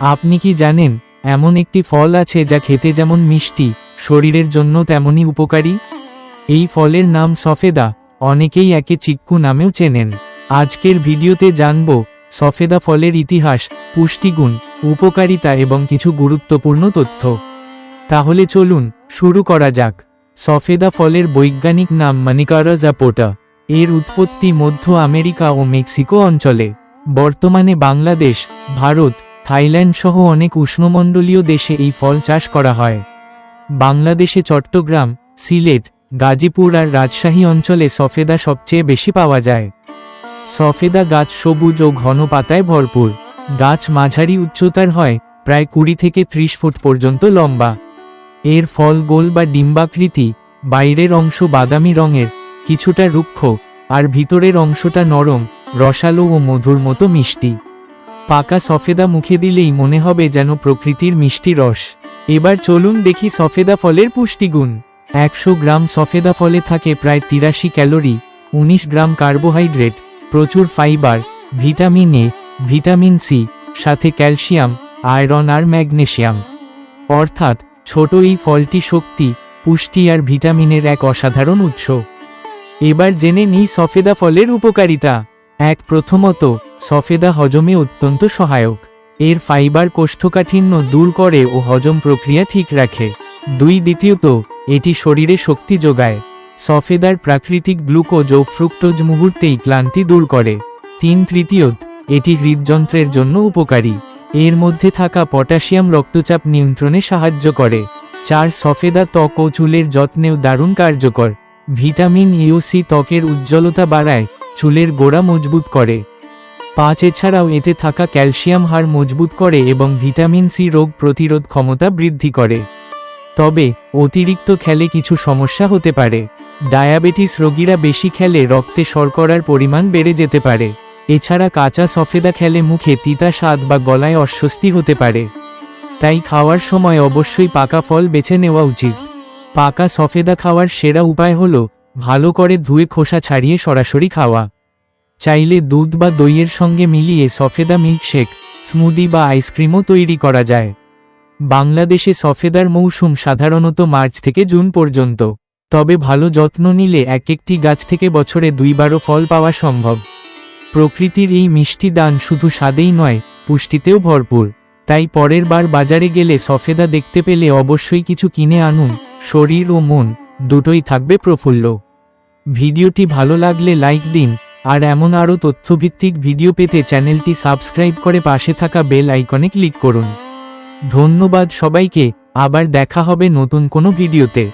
আপনি কি জানেন, এমন একটি ফল আছে যা খেতে যেমন মিষ্টি, শরীরের জন্য তেমনই উপকারী? এই ফলের নাম সফেদা, অনেকেই একে চিক্কু নামেও চেনেন। আজকের ভিডিওতে জানব, সফেদা ফলের ইতিহাস, পুষ্টিগুণ, উপকারিতা এবং কিছু গুরুত্বপূর্ণ তথ্য। তাহলে চলুন, শুরু করা যাক। সফেদা ফলের বৈজ্ঞানিক নাম মানিকারা জাপোটা। এর উৎপত্তি মধ্য আমেরিকা ও মেক্সিকো অঞ্চলে। বর্তমানে বাংলাদেশ, ভারত থাইল্যান্ড সহ অনেক উষ্ণমণ্ডলীয় দেশে এই ফল চাষ করা হয়। বাংলাদেশে চট্টগ্রাম, সিলেট, গাজীপুর আর রাজশাহী অঞ্চলে সফেদা সবচেয়ে বেশি পাওয়া যায়। সফেদা গাছ সবুজ ও ঘন পাতায় ভরপুর। গাছ মাঝারি উচ্চতার হয়, প্রায় কুড়ি থেকে ত্রিশ ফুট পর্যন্ত লম্বা। এর ফল গোল বা ডিম্বাকৃতি, বাইরের অংশ বাদামি রঙের, কিছুটা রুক্ষ, আর ভিতরের অংশটা নরম, রসালো ও মধুর মতো মিষ্টি। পাকা সফেদা মুখে দিলেই মনে হবে যেন প্রকৃতির মিষ্টি রস। এবার চলুন দেখি সফেদা ফলের পুষ্টিগুণ। একশো গ্রাম সফেদা ফলে থাকে প্রায় তিরাশি ক্যালোরি, উনিশ গ্রাম কার্বোহাইড্রেট, প্রচুর fibre, vitamin A, vitamin C, সাথে ক্যালসিয়াম, আয়রন আর ম্যাগনেশিয়াম অর্থাৎ ছোট এই ফলটি শক্তি, পুষ্টি আর ভিটামিনের এক অসাধারণ উৎস। এবার জেনে নিই সফেদা ফলের উপকারিতা। এক প্রথমত, সফেদা হজমে অত্যন্ত সহায়ক। এর ফাইবার কোষ্ঠকাঠিন্য দূর করে ও হজম প্রক্রিয়া ঠিক রাখে। দুই দ্বিতীয়ত, এটি শরীরে শক্তি যোগায়। সফেদার প্রাকৃতিক গ্লুকোজ ও ফ্রুক্টোজ মুহূর্তেই ক্লান্তি দূর করে। তিন তৃতীয়ত, এটি হৃদযন্ত্রের জন্য উপকারী। এর মধ্যে থাকা পটাশিয়াম রক্তচাপ নিয়ন্ত্রণে সাহায্য করে। চার, সফেদা ত্বক ও চুলের যত্নেও দারুণ কার্যকর। ভিটামিন ই ও সি ত্বকের উজ্জ্বলতা বাড়ায়। চুলের গোড়া মজবুত করে। পাঁচ এছাড়াও এতে থাকা ক্যালসিয়াম হাড় মজবুত করে এবং ভিটামিন সি রোগ প্রতিরোধ ক্ষমতা বৃদ্ধি করে। তবে, অতিরিক্ত খেলে কিছু সমস্যা হতে পারে। ডায়াবেটিস রোগীরা বেশি খেলে রক্তে শর্করার পরিমাণ বেড়ে যেতে পারে। এছাড়া কাঁচা সফেদা খেলে মুখে তিতা স্বাদ বা গলায় অস্বস্তি হতে পারে। তাই খাওয়ার সময় অবশ্যই পাকা ফল বেছে নেওয়া উচিত। পাকা সফেদা খাওয়ার সেরা উপায় হল ভালো করে ধুয়ে খোসা ছাড়িয়ে সরাসরি খাওয়া। চাইলে দুধ বা দইয়ের সঙ্গে মিলিয়ে সফেদা মিল্কশেক, স্মুদি বা আইসক্রিমও তৈরি করা যায়। বাংলাদেশে সফেদার মৌসুম সাধারণত মার্চ থেকে জুন পর্যন্ত। তবে ভালো যত্ন নিলে এক একটি গাছ থেকে বছরে দুইবারও ফল পাওয়া সম্ভব। প্রকৃতির এই মিষ্টি দান শুধু স্বাদেই নয়, পুষ্টিতেও ভরপুর। তাই পরের বার বাজারে গেলে সফেদা দেখতে পেলে অবশ্যই কিছু কিনে আনুন, শরীর ও মন, দুটোই থাকবে প্রফুল্ল। ভিডিওটি ভালো লাগলে লাইক দিন, আর এমন আরও তথ্যভিত্তিক ভিডিও পেতে চ্যানেলটি সাবস্ক্রাইব করে পাশে থাকা বেল আইকনে ক্লিক করুন। ধন্যবাদ সবাইকে, আবার দেখা হবে নতুন কোনো ভিডিওতে।